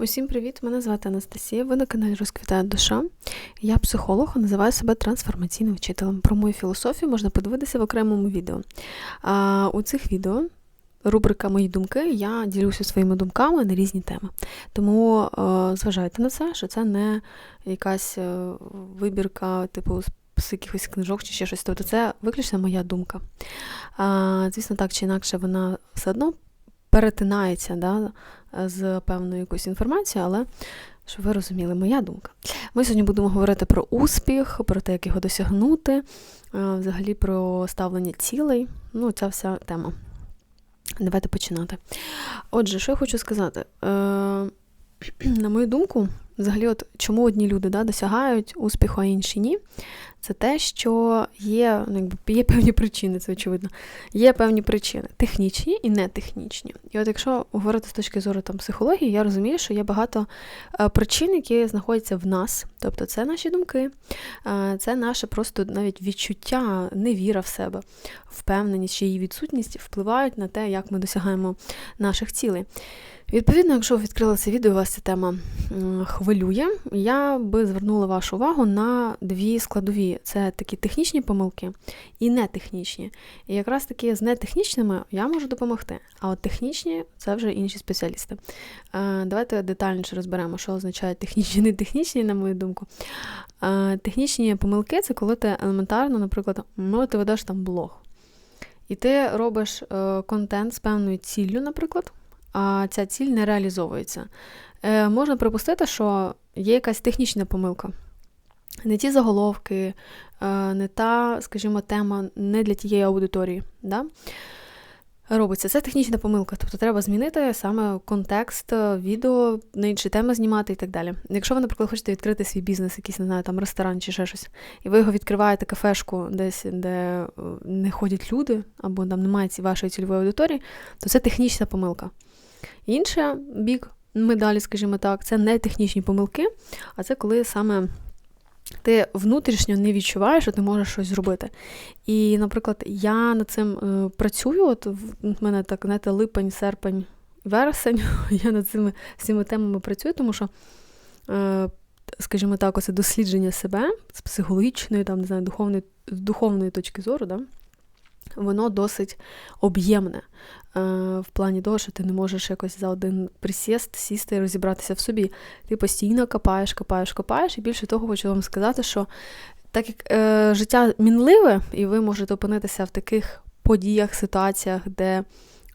Усім привіт! Мене звати Анастасія. Ви на каналі Розквітає душа. Я психолог, а називаю себе трансформаційним вчителем. Про мою філософію можна подивитися в окремому відео. А, У цих відео рубрика Мої думки я ділюся своїми думками на різні теми. Тому а, зважайте на це, що це не якась е, вибірка, типу, з якихось книжок чи ще щось. Тобто це виключно моя думка. Звісно, так чи інакше, вона все одно перетинається да, з певною якоюсь інформацією, але щоб ви розуміли, моя думка. Ми сьогодні будемо говорити про успіх, про те, як його досягнути, взагалі про ставлення цілей. Ну, ця вся тема. Давайте починати. Отже, що я хочу сказати? Е, На мою думку, взагалі, от чому одні люди да, досягають успіху, а інші ні, це те, що є ну, якби, є певні причини, це очевидно. Є певні причини технічні і нетехнічні. І от якщо говорити з точки зору там, психології, я розумію, що є багато е, причин, які знаходяться в нас. Тобто це наші думки, е, це наше просто навіть відчуття, невіра в себе, впевненість чи її відсутність впливають на те, як ми досягаємо наших цілей. Відповідно, якщо ви відкрили це відео, вас ця тема хвилює, я би звернула вашу увагу на дві складові: це такі технічні помилки і нетехнічні. І якраз таки з нетехнічними я можу допомогти. А от технічні це вже інші спеціалісти. Давайте детальніше розберемо, що означають технічні і нетехнічні, на мою думку. Технічні помилки це коли ти елементарно, наприклад, ну, ти ведеш там блог. І ти робиш е, контент з певною ціллю, наприклад а ця ціль не реалізовується. Е, Можна припустити, що є якась технічна помилка. Не ті заголовки, е, не та, скажімо, тема не для тієї аудиторії. Да? Робиться. Це технічна помилка, тобто треба змінити саме контекст відео, на інші теми знімати і так далі. Якщо ви, наприклад, хочете відкрити свій бізнес, якийсь, не знаю, там ресторан чи ще щось, і ви його відкриваєте кафешку десь, де е, не ходять люди, або там немає вашої цільової аудиторії, то це технічна помилка. Інша бік медалі, скажімо так, це не технічні помилки, а це коли саме ти внутрішньо не відчуваєш, що ти можеш щось зробити. І, наприклад, я над цим е, працюю, от в мене так, знаєте, липень, серпень, вересень, я над цими всіми темами працюю, тому що. Е, скажімо так, оце дослідження себе з психологічної, там, не знаю, духовної духовної точки зору, да? Воно досить об'ємне. Е, в плані того, що ти не можеш якось за один присіст сісти і розібратися в собі. Ти постійно копаєш, копаєш, копаєш, і більше того, хочу вам сказати, що так як е, життя мінливе, і ви можете опинитися в таких подіях, ситуаціях, де е,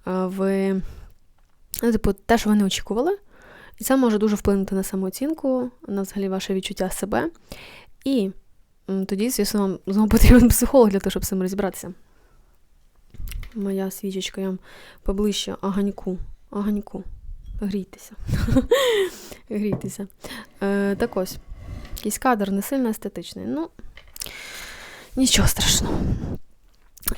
ви ну, типу, те, що ви не очікували, і це може дуже вплинути на самооцінку, на взагалі ваше відчуття себе. І тоді, звісно, вам знову потрібен психолог для того, щоб з цим розібратися моя свічечка, я вам поближче оганьку. Оганьку. Грійтеся. Грійтеся. Е, Так ось. Якийсь кадр не сильно естетичний. Ну, нічого страшного.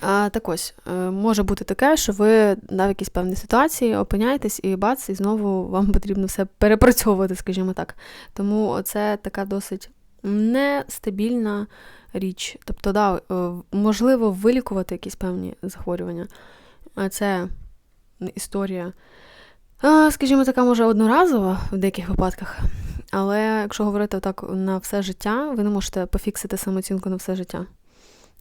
А, Так ось, е, може бути таке, що ви на якійсь певній ситуації опиняєтесь і бац, і знову вам потрібно все перепрацьовувати, скажімо так. Тому це така досить нестабільна річ. Тобто, да, е, можливо, вилікувати якісь певні захворювання. Це історія, скажімо, така, може, одноразова в деяких випадках. Але якщо говорити так на все життя, ви не можете пофіксити самооцінку на все життя.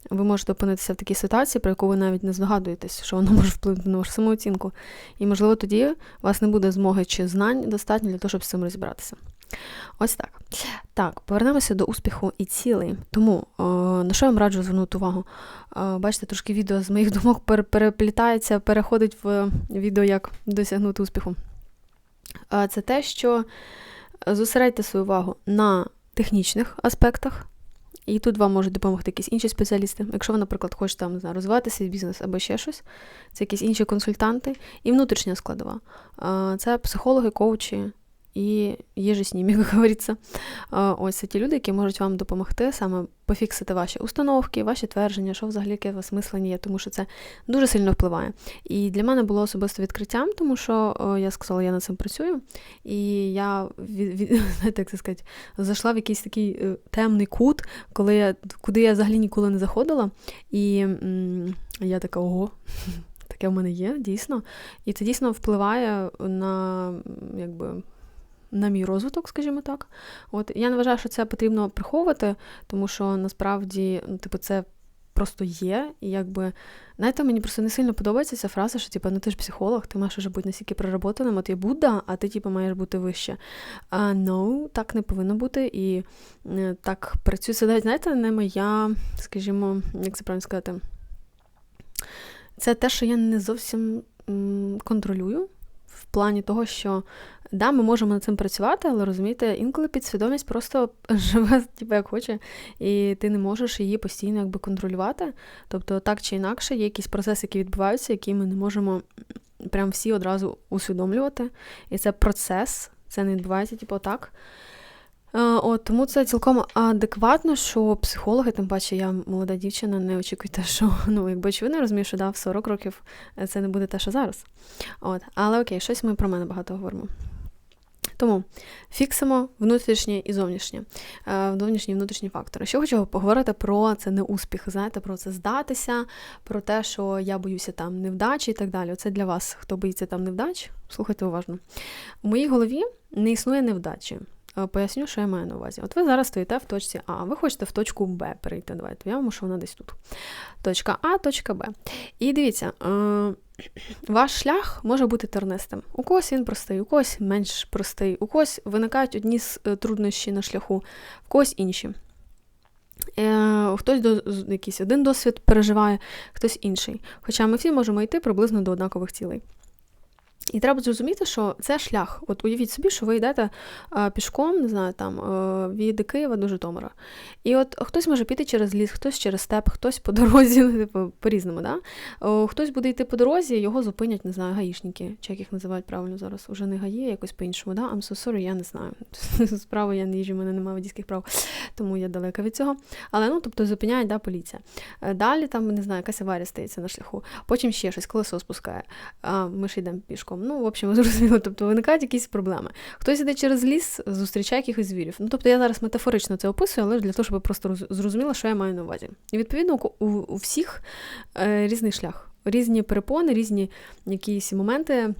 Ви можете опинитися в такій ситуації, про яку ви навіть не здогадуєтесь, що воно може вплинути на вашу самооцінку. І, можливо, тоді у вас не буде змоги чи знань достатньо для того, щоб з цим розібратися. Ось так. Так, повернемося до успіху і цілей. Тому, о, на що я вам раджу звернути увагу? О, бачите, трошки відео з моїх думок переплітається, переходить в відео, як досягнути успіху. Це те, що зосередьте свою увагу на технічних аспектах. І тут вам можуть допомогти якісь інші спеціалісти. Якщо ви, наприклад, хочете там, знаю, розвивати свій бізнес або ще щось, це якісь інші консультанти і внутрішня складова. Це психологи, коучі, і є з ним, як говориться. Ось це ті люди, які можуть вам допомогти саме пофіксити ваші установки, ваші твердження, що взагалі яке у вас мислення є, тому що це дуже сильно впливає. І для мене було особисто відкриттям, тому що я сказала, я над цим працюю, і я знаєте, як це сказати, зайшла в якийсь такий е, темний кут, коли я, куди я взагалі ніколи не заходила. І м- я така ого. Таке в мене є, дійсно. І це дійсно впливає на якби, на мій розвиток, скажімо так. От я не вважаю, що це потрібно приховувати, тому що насправді, ну, типу, це просто є. І якби, знаєте, мені просто не сильно подобається ця фраза, що типу, ну ти ж психолог, ти маєш вже бути настільки проработаним, от є Будда, а ти типу, маєш бути вище. А no, так не повинно бути. І е, так працює це знаєте, не моя, скажімо, як це правильно сказати. Це те, що я не зовсім контролюю в плані того, що да, ми можемо над цим працювати, але розумієте, інколи підсвідомість просто живе типу, як хоче, і ти не можеш її постійно якби контролювати. Тобто, так чи інакше, є якісь процеси, які відбуваються, які ми не можемо прям всі одразу усвідомлювати. І це процес, це не відбувається, типу, так. Е, от, Тому це цілком адекватно, що психологи, тим паче я молода дівчина, не очікуйте, що ну, якби очевидно розумію, що да, в 40 років це не буде те, що зараз. От. Але окей, щось ми про мене багато говоримо. Тому фіксимо внутрішнє і зовнішнє, е, внутрішні і внутрішні фактори. Що хочу поговорити про це не успіх, знаєте, про це здатися, про те, що я боюся там невдачі і так далі. Це для вас, хто боїться там невдач, слухайте уважно. У моїй голові не існує невдачі. Е, поясню, що я маю на увазі. От ви зараз стоїте в точці А, ви хочете в точку Б перейти. Давайте я вам, що вона десь тут. Точка А, точка Б. І дивіться, е, ваш шлях може бути тернистим. У когось він простий, у когось менш простий, у когось виникають одні е, труднощі на шляху, в когось інші. Хтось до, якийсь один досвід переживає, хтось інший. Хоча ми всі можемо йти приблизно до однакових цілей. І треба зрозуміти, що це шлях. От уявіть собі, що ви йдете пішком, не знаю, там а, від Києва до Житомира. І от хтось може піти через ліс, хтось через степ, хтось по дорозі, ну, типу, по-різному. Да? Хтось буде йти по дорозі, його зупинять, не знаю, гаїшники, чи як їх називають правильно зараз. Уже не гаї, якось по-іншому. Да? I'm so sorry, я не знаю. Справа я не їжджу, в мене немає водійських прав, тому я далека від цього. Але ну, тобто зупиняють да, поліція. Е, далі там, не знаю, якась аварія стається на шляху. Потім ще щось, колесо спускає. Ми ж йдемо пішком язиком. Ну, в общем, зрозуміло, тобто виникають якісь проблеми. Хтось іде через ліс, зустрічає якихось звірів. Ну, тобто я зараз метафорично це описую, але для того, щоб просто зрозуміла, що я маю на увазі. І відповідно у, у всіх е, різний шлях, різні перепони, різні якісь моменти.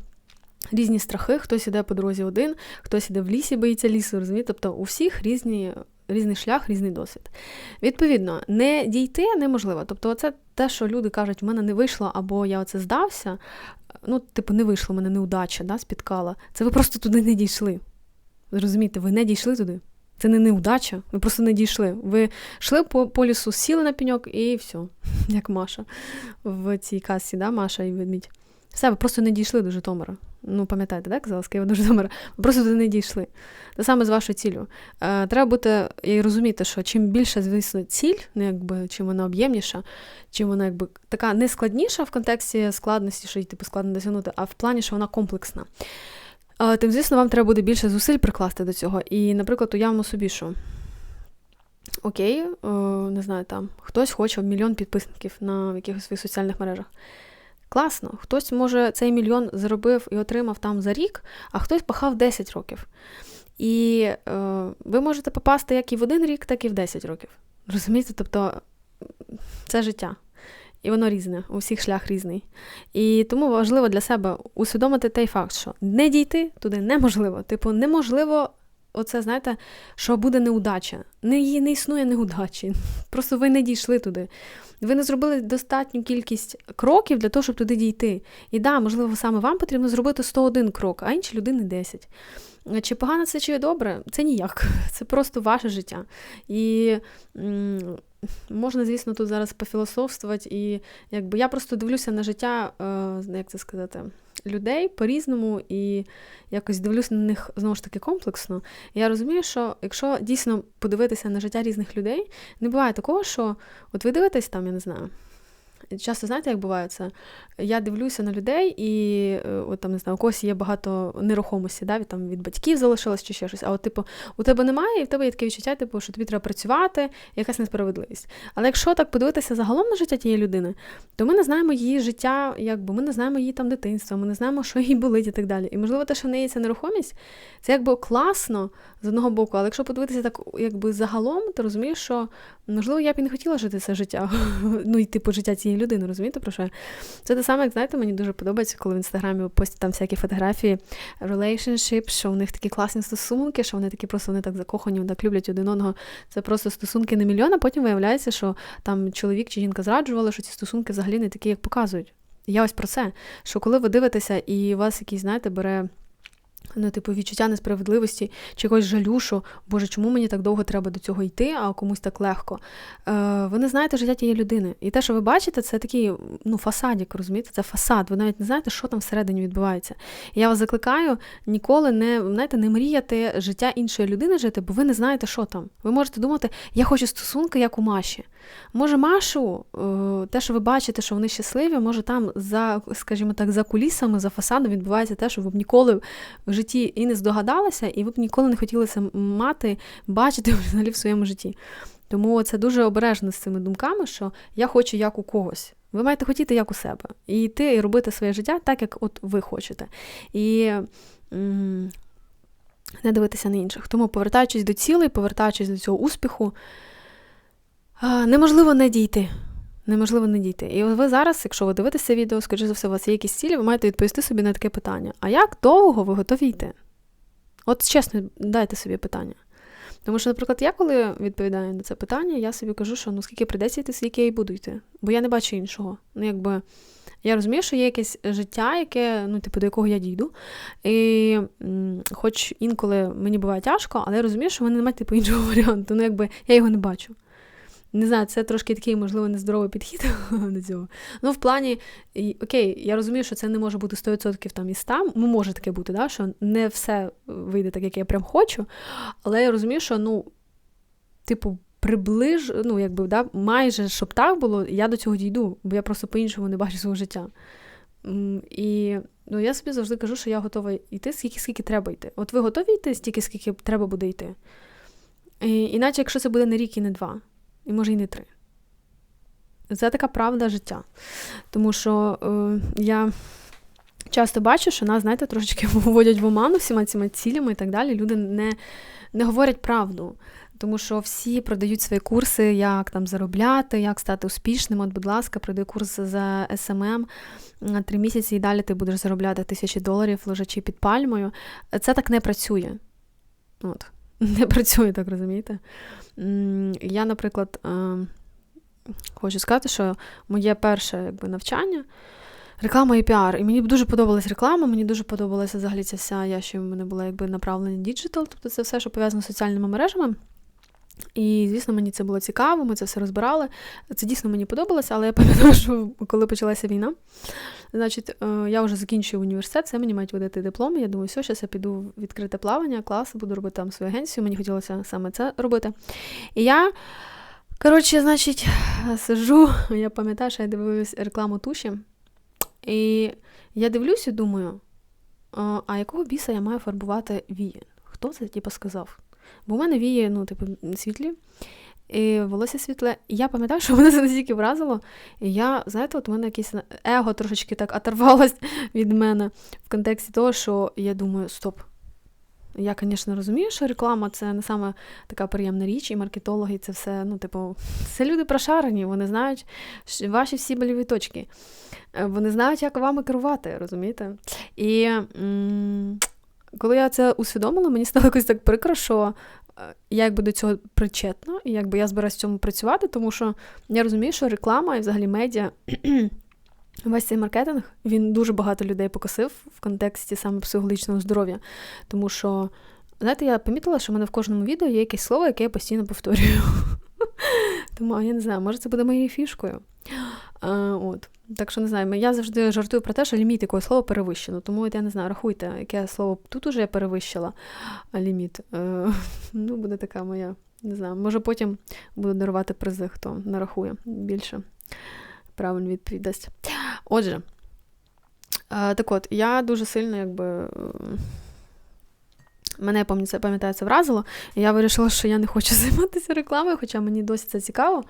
Різні страхи, хтось іде по дорозі один, хтось іде в лісі, боїться лісу, розумієте? Тобто у всіх різні різний шлях, різний досвід. Відповідно, не дійти неможливо. Тобто, це те, що люди кажуть, в мене не вийшло, або я оце здався. Ну, типу, не вийшло, мене неудача да, спіткала. Це ви просто туди не дійшли. Зрозумієте, ви не дійшли туди. Це не неудача, ви просто не дійшли. Ви йшли по, по лісу, сіли на пеньок і все, як Маша в цій касі, да, Маша і ведмідь. Все, ви просто не дійшли до Житомира. Ну, пам'ятаєте, так? Казала, з Києва до Житомира. Просто туди не дійшли. Те саме з вашою ціллю. Е, Треба бути і розуміти, що чим більше, звісно, ціль, ну, якби, чим вона об'ємніша, чим вона якби така не складніша в контексті складності, що її типу, складно досягнути, а в плані, що вона комплексна. Е, тим, звісно, вам треба буде більше зусиль прикласти до цього. І, наприклад, уявимо собі, що. Окей, е, не знаю, там хтось хоче мільйон підписників на якихось своїх соціальних мережах. Класно, хтось, може, цей мільйон заробив і отримав там за рік, а хтось пахав 10 років. І е, ви можете попасти як і в один рік, так і в 10 років. Розумієте? Тобто це життя. І воно різне, у всіх шлях різний. І тому важливо для себе усвідомити той факт, що не дійти туди неможливо. Типу, неможливо, оце, знаєте, що буде неудача. Не, не існує неудачі. Просто ви не дійшли туди. Ви не зробили достатню кількість кроків для того, щоб туди дійти. І да, можливо, саме вам потрібно зробити 101 крок, а інші людини 10. Чи погано це, чи добре? Це ніяк. Це просто ваше життя. І можна, звісно, тут зараз пофілософствувати. І якби я просто дивлюся на життя, е, як це сказати, людей по-різному і якось дивлюся на них знову ж таки комплексно. І я розумію, що якщо дійсно подивитися на життя різних людей, не буває такого, що от ви дивитесь там, я не знаю. Часто знаєте, як буває це? Я дивлюся на людей, і е, от там не знаю, у когось є багато нерухомості, да, від там від батьків залишилось чи ще щось. А от, типу, у тебе немає, і в тебе є таке відчуття, типу, що тобі треба працювати, якась несправедливість. Але якщо так подивитися загалом на життя тієї людини, то ми не знаємо її життя, якби ми не знаємо її там дитинства, ми не знаємо, що їй болить і так далі. І можливо, те, що в неї ця нерухомість, це якби класно з одного боку, але якщо подивитися так, якби загалом, ти розумієш, що можливо я б і не хотіла жити це життя, ну і типу життя цієї цієї людини, розумієте, про що я? Це те саме, як знаєте, мені дуже подобається, коли в інстаграмі постять там всякі фотографії relationship, що у них такі класні стосунки, що вони такі просто вони так закохані, так люблять один одного. Це просто стосунки не мільйон, а потім виявляється, що там чоловік чи жінка зраджували, що ці стосунки взагалі не такі, як показують. Я ось про це, що коли ви дивитеся, і вас якийсь, знаєте, бере ну, типу, відчуття несправедливості чи якогось жалю, що Боже, чому мені так довго треба до цього йти, а комусь так легко. Е, Ви не знаєте життя тієї людини. І те, що ви бачите, це такий ну, фасадік, розумієте? Це фасад. Ви навіть не знаєте, що там всередині відбувається. І я вас закликаю ніколи не знаєте, не мріяти життя іншої людини жити, бо ви не знаєте, що там. Ви можете думати, я хочу стосунки, як у Маші. Може, Машу, е, те, що ви бачите, що вони щасливі, може там за, скажімо так, за кулісами, за фасадом відбувається те, що ви б ніколи в житті і не здогадалися, і ви б ніколи не хотіли це мати, бачити взагалі в своєму житті. Тому це дуже обережно з цими думками, що я хочу як у когось. Ви маєте хотіти як у себе. І йти і робити своє життя так, як от ви хочете. І не дивитися на інших. Тому, повертаючись до цілей, повертаючись до цього успіху, неможливо не дійти. Неможливо не дійти. І ви зараз, якщо ви дивитеся відео, скоріше за все, у вас є якісь цілі, ви маєте відповісти собі на таке питання. А як довго ви готові йти? От чесно, дайте собі питання. Тому що, наприклад, я коли відповідаю на це питання, я собі кажу, що ну скільки прийдеться йти, скільки я і буду йти. Бо я не бачу іншого. Ну, якби я розумію, що є якесь життя, яке, ну, типу, до якого я дійду. І хоч інколи мені буває тяжко, але я розумію, що в мене немає типу іншого варіанту. Ну, якби я його не бачу. Не знаю, це трошки такий, можливо, нездоровий підхід до цього. Ну, в плані, окей, я розумію, що це не може бути 100% там і 100, ну, може таке бути, да, що не все вийде так, як я прям хочу. Але я розумію, що, ну, типу, приближ, ну, якби, да, майже щоб так було, я до цього дійду, бо я просто по-іншому не бачу свого життя. І ну, я собі завжди кажу, що я готова йти, скільки скільки треба йти. От ви готові йти, стільки, скільки треба буде йти. І, Іначе, якщо це буде не рік і не два і може й не три. Це така правда життя. Тому що е, я часто бачу, що нас, знаєте, трошечки вводять в оману всіма цими цілями і так далі. Люди не не говорять правду. Тому що всі продають свої курси, як там заробляти, як стати успішним. От, будь ласка, пройди курс за СММ на три місяці і далі ти будеш заробляти тисячі доларів, лежачи під пальмою. Це так не працює. От. Не працює так, розумієте? Я, наприклад, е, хочу сказати, що моє перше якби, навчання. Реклама і піар. І мені дуже подобалась реклама, мені дуже подобалася взагалі ця вся, я ще в мене була якби направлення діджитал, тобто це все, що пов'язано з соціальними мережами. І, звісно, мені це було цікаво, ми це все розбирали. Це дійсно мені подобалося, але я пам'ятаю, що коли почалася війна, значить, е, я вже закінчую університет, це мені мають видати диплом. Я думаю, все, зараз я піду в відкрите плавання, клас, буду робити там свою агенцію. Мені хотілося саме це робити. І я, коротше, значить, сижу, я пам'ятаю, що я дивилась рекламу туші. І я дивлюся і думаю, а якого біса я маю фарбувати вії? Хто це типу, сказав? Бо в мене вії, ну, типу, світлі, і волосся світле. І я пам'ятаю, що мене це настільки вразило. І я, знаєте, от у мене якесь его трошечки так оторвалось від мене в контексті того, що я думаю, стоп. Я, звісно, розумію, що реклама це не саме така приємна річ, і маркетологи це все, ну, типу, це люди прошарені, вони знають ваші всі боліві точки. Е, вони знають, як вами керувати, розумієте? І м- коли я це усвідомила, мені стало якось так прикро, що я якби до цього причетна, і якби я збираюся в цьому працювати, тому що я розумію, що реклама і взагалі медіа. Весь цей маркетинг він дуже багато людей покосив в контексті саме психологічного здоров'я. Тому що, знаєте, я помітила, що в мене в кожному відео є якесь слово, яке я постійно повторюю. Тому я не знаю, може це буде моєю фішкою. А, от. Так що не знаю, я завжди жартую про те, що ліміт якогось слова перевищено. Тому от я не знаю, рахуйте, яке слово тут уже я перевищила ліміт. Е, ну, буде така моя. Не знаю, може потім буду дарувати призи, хто нарахує більше. Правильну відповідь дасть. Отже, е, так от, я дуже сильно якби Мене пам'ятаю, пам'ятаю, це вразило. І я вирішила, що я не хочу займатися рекламою, хоча мені досі це цікаво.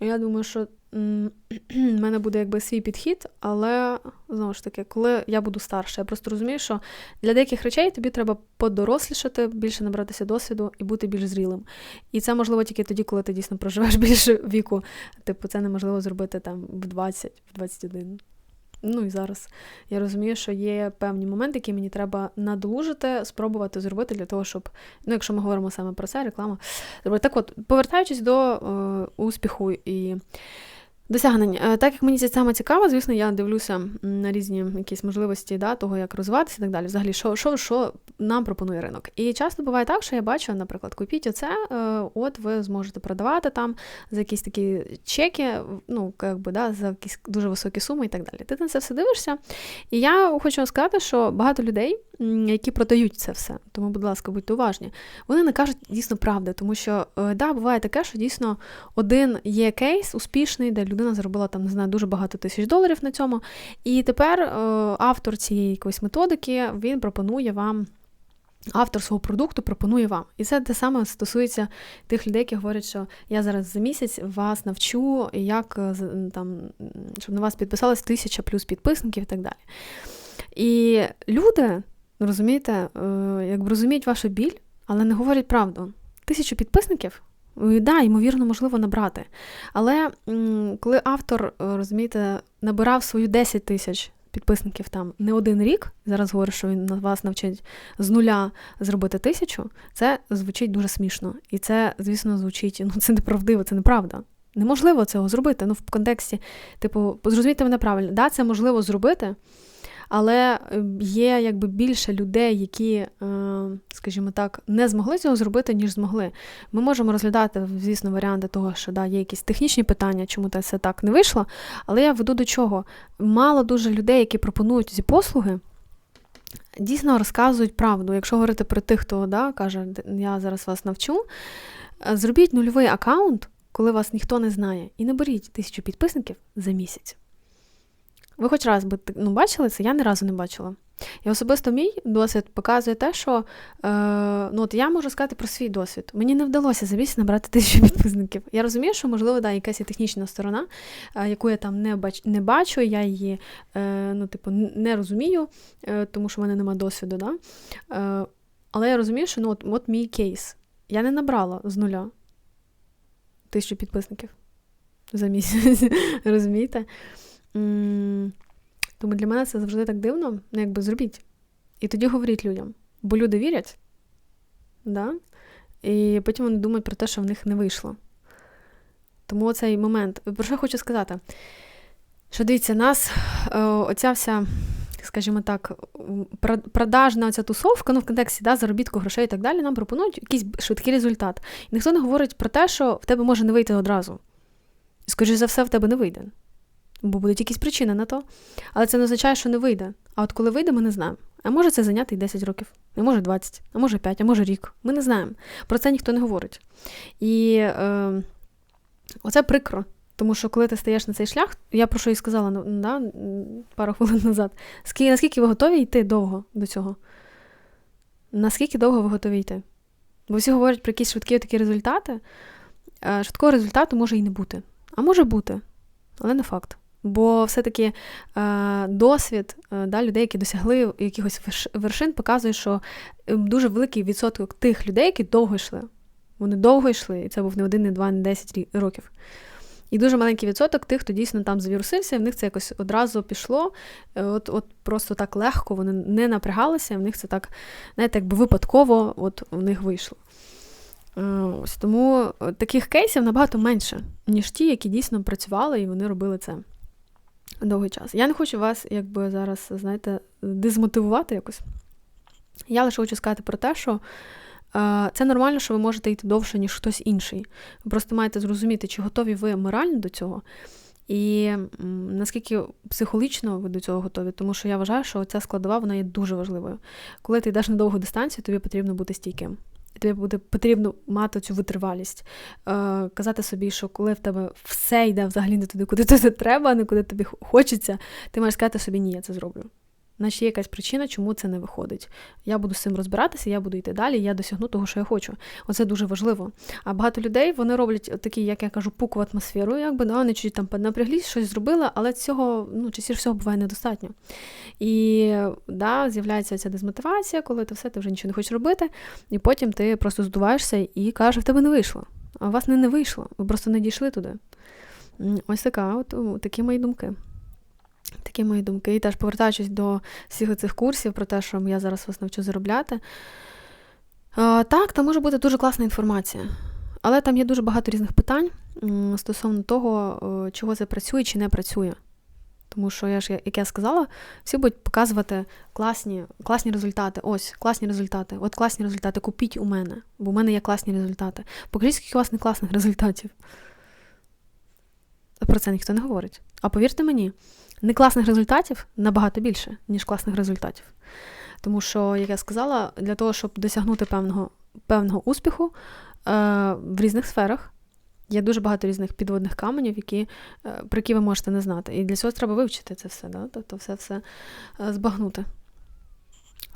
Я думаю, що в мене буде якби свій підхід, але знову ж таки, коли я буду старша, я просто розумію, що для деяких речей тобі треба подорослішати, більше набратися досвіду і бути більш зрілим. І це можливо тільки тоді, коли ти дійсно проживеш більше віку. Типу, це неможливо зробити там в 20, в 21. Ну і зараз я розумію, що є певні моменти, які мені треба надолужити, спробувати зробити для того, щоб, ну, якщо ми говоримо саме про це, реклама, зробити. Так от, повертаючись до е, успіху і Досягнень. Е, так як мені це саме цікаво, звісно, я дивлюся на різні якісь можливості да, того, як розвиватися і так далі. Взагалі, що що, що нам пропонує ринок. І часто буває так, що я бачу, наприклад, купіть оце, е, от ви зможете продавати там за якісь такі чеки, ну, якби, да, за якісь дуже високі суми і так далі. Ти на це все дивишся. І я хочу сказати, що багато людей, які продають це все, тому, будь ласка, будьте уважні, вони не кажуть дійсно правди, тому що е, да, буває таке, що дійсно один є кейс успішний, де людина заробила там, не знаю, дуже багато тисяч доларів на цьому. І тепер е, автор цієї якоїсь методики він пропонує вам. Автор свого продукту пропонує вам. І це те саме стосується тих людей, які говорять, що я зараз за місяць вас навчу, як е, там, щоб на вас підписалось тисяча плюс підписників і так далі. І люди, розумієте, е, якби розуміють вашу біль, але не говорять правду. Тисячу підписників да, ймовірно, можливо набрати. Але коли автор, е, розумієте, набирав свою 10 тисяч підписників там не один рік, зараз говорю, що він вас навчить з нуля зробити тисячу, це звучить дуже смішно. І це, звісно, звучить, ну це неправдиво, це неправда. Неможливо цього зробити. Ну, в контексті, типу, зрозумійте мене правильно, да, це можливо зробити але е, є якби більше людей, які, е, скажімо так, не змогли цього зробити, ніж змогли. Ми можемо розглядати, звісно, варіанти того, що да, є якісь технічні питання, чому це так не вийшло. Але я веду до чого? Мало дуже людей, які пропонують ці послуги. Дійсно розказують правду. Якщо говорити про тих, хто да, каже, я зараз вас навчу, е, зробіть нульовий аккаунт, коли вас ніхто не знає, і наберіть тисячу підписників за місяць. Ви хоч раз би ну, бачили це? Я ні разу не бачила. І особисто мій досвід показує те, що е, ну, от я можу сказати про свій досвід. Мені не вдалося за місяць набрати тисячу підписників. Я розумію, що, можливо, да, якась є технічна сторона, е, яку я там не бач, не бачу, я її е, ну, типу, не розумію, е, тому що в мене немає досвіду. Да? Е, але я розумію, що ну, от, от мій кейс. Я не набрала з нуля тисячу підписників за місяць. Розумієте? Тому для мене це завжди так дивно, ну якби зробіть. І тоді говоріть людям. Бо люди вірять, да? і потім вони думають про те, що в них не вийшло. Тому цей момент. Про що я хочу сказати? Що дивіться, нас е, оця вся, скажімо так, продажна оця тусовка, ну в контексті да, заробітку грошей і так далі, нам пропонують якийсь швидкий результат. І ніхто не говорить про те, що в тебе може не вийти одразу. І, скоріше за все, в тебе не вийде бо будуть якісь причини на то. Але це не означає, що не вийде. А от коли вийде, ми не знаємо. А може це зайняти і 10 років, а може 20, а може 5, а може рік. Ми не знаємо. Про це ніхто не говорить. І е, оце прикро. Тому що коли ти стаєш на цей шлях, я про що і сказала ну, да, пару хвилин назад, наскільки ви готові йти довго до цього? Наскільки довго ви готові йти? Бо всі говорять про якісь швидкі такі результати. Е, швидкого результату може і не бути. А може бути, але не факт. Бо все-таки е, досвід е, да, людей, які досягли якихось вершин, показує, що ем, дуже великий відсоток тих людей, які довго йшли. Вони довго йшли, і це був не один, не два, не десять років. І дуже маленький відсоток тих, хто дійсно там завірусився, і в них це якось одразу пішло. Е, от от просто так легко вони не напрягалися, і в них це так, знаєте, якби випадково от в них вийшло. Ось Тому таких кейсів набагато менше, ніж ті, які дійсно працювали і вони робили це довгий час. Я не хочу вас, якби зараз, знаєте, дезмотивувати якось. Я лише хочу сказати про те, що е, це нормально, що ви можете йти довше, ніж хтось інший. Ви просто маєте зрозуміти, чи готові ви морально до цього, і наскільки психологічно ви до цього готові, тому що я вважаю, що ця складова вона є дуже важливою. Коли ти йдеш на довгу дистанцію, тобі потрібно бути стійким. Тобі буде потрібно мати цю витривалість, е, казати собі, що коли в тебе все йде взагалі не туди, куди тобі треба, а не куди тобі хочеться, ти маєш сказати собі, ні, я це зроблю. Значить, є якась причина, чому це не виходить. Я буду з цим розбиратися, я буду йти далі, я досягну того, що я хочу. Оце дуже важливо. А багато людей вони роблять такі, як я кажу, пук в атмосферу, якби да, вони чуть там напряглись, щось зробили, але цього ну, частіше всього буває недостатньо. І да, з'являється ця дезмотивація, коли ти все, ти вже нічого не хочеш робити, і потім ти просто здуваєшся і кажеш, в тебе не вийшло. А у вас не, не вийшло, ви просто не дійшли туди. Ось така, от такі мої думки. Такі мої думки. І теж повертаючись до всіх цих курсів про те, що я зараз вас навчу заробляти. Так, там може бути дуже класна інформація. Але там є дуже багато різних питань стосовно того, чого це працює чи не працює. Тому що, я ж, як я сказала, всі будуть показувати класні класні результати. Ось, класні результати. От класні результати. Купіть у мене, бо у мене є класні результати. Покажіть, скільки у вас не класних результатів. Про це ніхто не говорить. А повірте мені, не класних результатів набагато більше, ніж класних результатів. Тому що, як я сказала, для того, щоб досягнути певного певного успіху е, в різних сферах, є дуже багато різних підводних каменів, які, е, про які ви можете не знати. І для цього треба вивчити це все, да? тобто все все е, збагнути.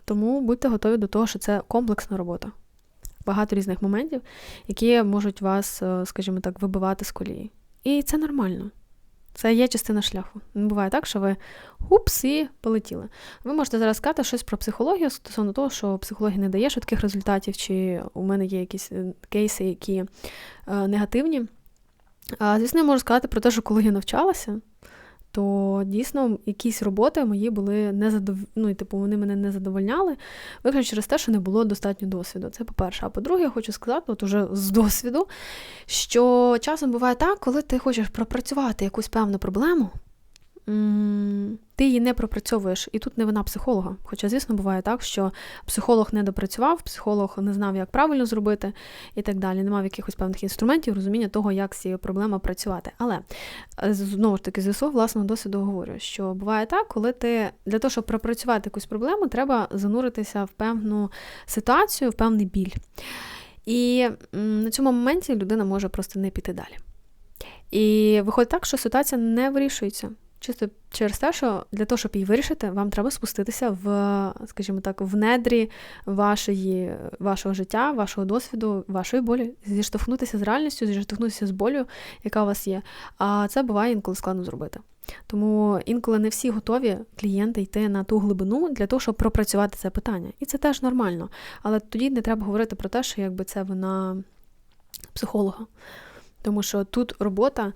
Тому будьте готові до того, що це комплексна робота. Багато різних моментів, які можуть вас, е, скажімо так, вибивати з колії. І це нормально. Це є частина шляху. Не буває так, що ви упс і полетіли. Ви можете зараз сказати щось про психологію стосовно того, що психологія не дає швидких результатів, чи у мене є якісь е, кейси, які е, негативні. А, Звісно, я можу сказати про те, що коли я навчалася, то дійсно якісь роботи мої були незадов... ну, типу, вони мене не задовольняли, виключно через те, що не було достатньо досвіду. Це по-перше. А по-друге, я хочу сказати, от уже з досвіду, що часом буває так, коли ти хочеш пропрацювати якусь певну проблему ти її не пропрацьовуєш, і тут не вина психолога. Хоча, звісно, буває так, що психолог не допрацював, психолог не знав, як правильно зробити і так далі, не мав якихось певних інструментів, розуміння того, як з цією проблемою працювати. Але е, знову ж таки, свого власного досвіду говорю, що буває так, коли ти для того, щоб пропрацювати якусь проблему, треба зануритися в певну ситуацію, в певний біль. І на цьому моменті людина може просто не піти далі. І виходить так, що ситуація не вирішується. Чисто через те, що для того, щоб її вирішити, вам треба спуститися в, скажімо так, в недрі вашої, вашого життя, вашого досвіду, вашої болі, зіштовхнутися з реальністю, зіштовхнутися з болю, яка у вас є. А це буває інколи складно зробити. Тому інколи не всі готові клієнти йти на ту глибину для того, щоб пропрацювати це питання. І це теж нормально. Але тоді не треба говорити про те, що якби це вина психолога. Тому що тут робота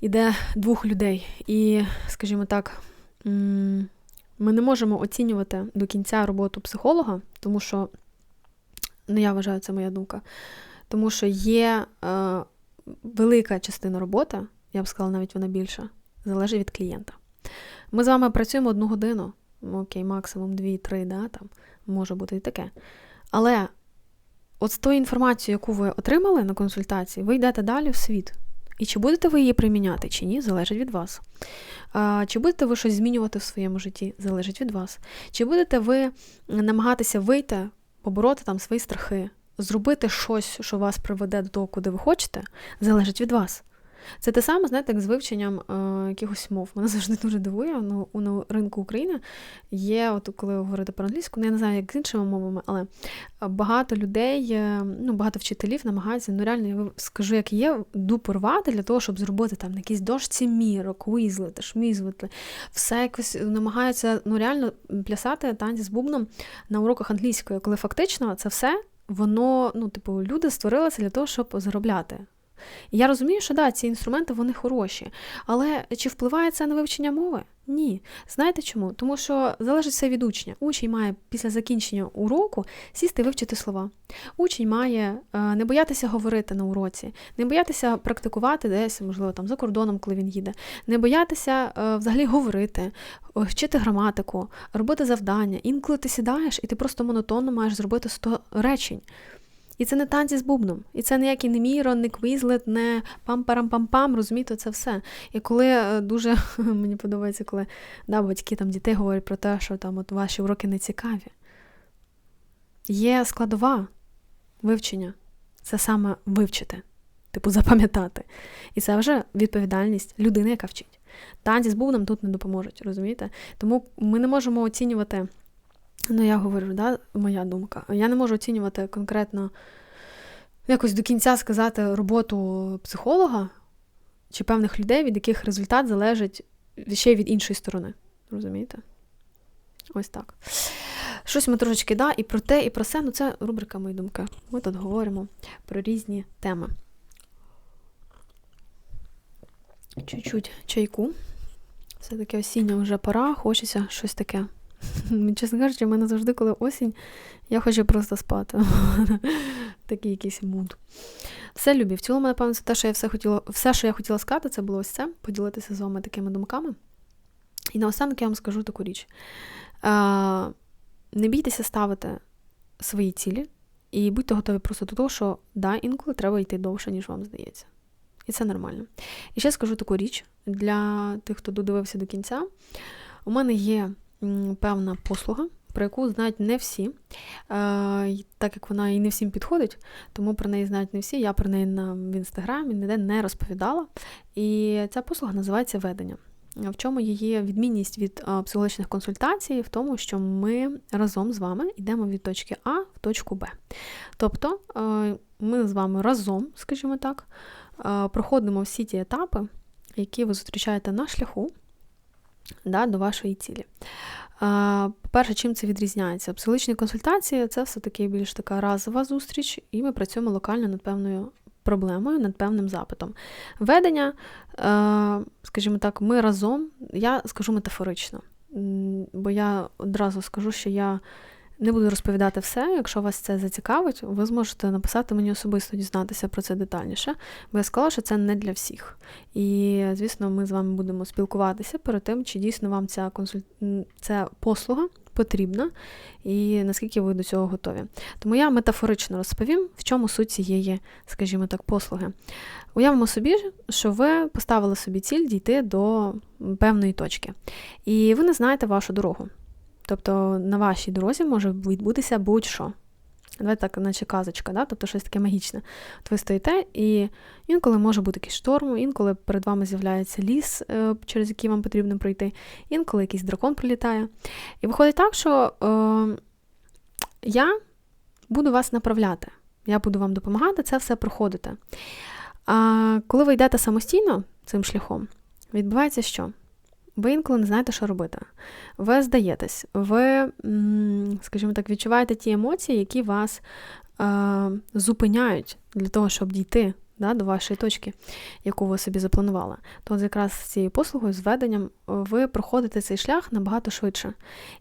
іде двох людей. І, скажімо так, ми не можемо оцінювати до кінця роботу психолога, тому що, ну я вважаю, це моя думка, тому що є е, велика частина роботи, я б сказала, навіть вона більша, залежить від клієнта. Ми з вами працюємо одну годину, окей, максимум дві-три, да, там, може бути і таке. Але от з тою інформацією, яку ви отримали на консультації, ви йдете далі в світ. І чи будете ви її приміняти, чи ні, залежить від вас. Чи будете ви щось змінювати в своєму житті, залежить від вас. Чи будете ви намагатися вийти, побороти там свої страхи, зробити щось, що вас приведе до того, куди ви хочете, залежить від вас. Це те саме, знаєте, як з вивченням е, якихось мов. Мене завжди дуже дивує. Ну, на ринку України є, от коли ви говорите про англійську, ну я не знаю, як з іншими мовами, але багато людей, е, ну багато вчителів намагаються, ну реально, я скажу, як є, дупу рвати для того, щоб зробити там на якійсь дошці мірок, візлити, шмізлити, все якось намагаються ну реально плясати танці з бубном на уроках англійської, коли фактично це все. Воно, ну, типу, люди створилися для того, щоб заробляти. І я розумію, що да, ці інструменти вони хороші. Але чи впливає це на вивчення мови? Ні. Знаєте чому? Тому що залежить все від учня. Учень має після закінчення уроку сісти і вивчити слова. Учень має е, не боятися говорити на уроці, не боятися практикувати десь, можливо, там за кордоном, коли він їде, не боятися е, взагалі говорити, вчити граматику, робити завдання. Інколи ти сідаєш і ти просто монотонно маєш зробити 100 речень. І це не танці з бубном, і це ніякий не мірон, не квізлет, не пам-парам-пам-пам, розумієте, це все. І коли е, дуже мені подобається, коли да, батьки там дітей говорять про те, що там от ваші уроки не цікаві. Є складова вивчення. Це саме вивчити, типу запам'ятати. І це вже відповідальність людини, яка вчить. Танці з бубном тут не допоможуть, розумієте? Тому ми не можемо оцінювати, ну я говорю, да, моя думка. Я не можу оцінювати конкретно якось до кінця сказати роботу психолога чи певних людей, від яких результат залежить ще й від іншої сторони. Розумієте? Ось так. Щось ми трошечки, да, і про те, і про все. Ну, це рубрика мої думки. Ми тут говоримо про різні теми. Чуть-чуть чайку. Все-таки осіння вже пора, хочеться щось таке. Чесно кажучи, в мене завжди, коли осінь, я хочу просто спати. Такий якийсь муд. Все любі. В цілому, напевно, це те, що я все хотіла, все, що я хотіла сказати, це було ось це, поділитися з вами такими думками. І наостанок я вам скажу таку річ. Не бійтеся ставити свої цілі, і будьте готові просто до того, що да, інколи треба йти довше, ніж вам здається. І це нормально. І ще скажу таку річ для тих, хто додивився до кінця. У мене є певна послуга, про яку знають не всі, так як вона і не всім підходить, тому про неї знають не всі. Я про неї в інстаграмі ніде не розповідала. І ця послуга називається ведення. В чому її відмінність від психологічних консультацій? В тому, що ми разом з вами йдемо від точки А в точку Б. Тобто ми з вами разом, скажімо так, проходимо всі ті етапи, які ви зустрічаєте на шляху да, до вашої цілі. По-перше, чим це відрізняється? Психологічні консультації це все-таки більш така разова зустріч, і ми працюємо локально над певною проблемою, над певним запитом. Ведення, скажімо так, ми разом, я скажу метафорично, бо я одразу скажу, що я не буду розповідати все. Якщо вас це зацікавить, ви зможете написати мені особисто дізнатися про це детальніше, бо я сказала, що це не для всіх. І, звісно, ми з вами будемо спілкуватися перед тим, чи дійсно вам ця консуль... ця послуга потрібна і наскільки ви до цього готові. Тому я метафорично розповім, в чому суть цієї, скажімо так, послуги. Уявимо собі, що ви поставили собі ціль дійти до певної точки, і ви не знаєте вашу дорогу. Тобто на вашій дорозі може відбутися будь-що. Давайте так, наче казочка, да? тобто щось таке магічне. От ви стоїте, і інколи може бути якийсь шторм, інколи перед вами з'являється ліс, е, через який вам потрібно пройти, інколи якийсь дракон прилітає. І виходить так, що е, я буду вас направляти, я буду вам допомагати це все проходити. А коли ви йдете самостійно цим шляхом, відбувається що? Ви інколи не знаєте, що робити. Ви здаєтесь, ви, скажімо так, відчуваєте ті емоції, які вас е, зупиняють для того, щоб дійти да, до вашої точки, яку ви собі запланували. То от якраз з цією послугою, з веденням, ви проходите цей шлях набагато швидше.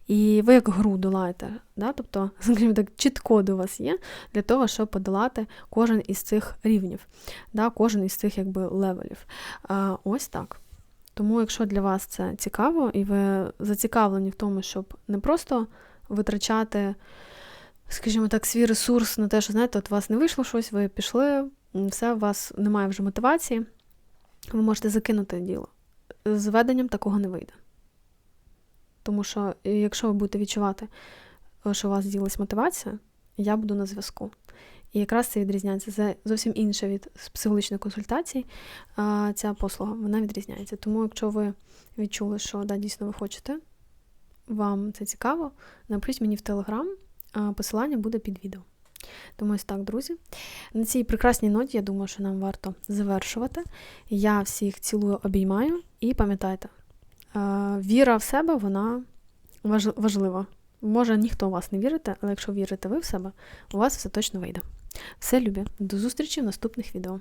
І ви як гру долаєте. Да? Тобто, скажімо так, чіткоди у вас є для того, щоб подолати кожен із цих рівнів, да? кожен із цих якби левелів. А, Ось так. Тому, якщо для вас це цікаво, і ви зацікавлені в тому, щоб не просто витрачати, скажімо так, свій ресурс на те, що, знаєте, от у вас не вийшло щось, ви пішли, все, у вас немає вже мотивації, ви можете закинути діло. З веденням такого не вийде. Тому що, якщо ви будете відчувати, що у вас з'явилась мотивація, я буду на зв'язку. І якраз це відрізняється. Це зовсім інше від психологічної консультації. Ця послуга вона відрізняється. Тому, якщо ви відчули, що да, дійсно ви хочете, вам це цікаво, напишіть мені в Телеграм, посилання буде під відео. Тому ось так, друзі. На цій прекрасній ноті, я думаю, що нам варто завершувати. Я всіх цілую, обіймаю і пам'ятайте, віра в себе вона важлива. Може, ніхто у вас не вірите, але якщо вірите ви в себе, у вас все точно вийде. Все любі, до зустрічі в наступних відео.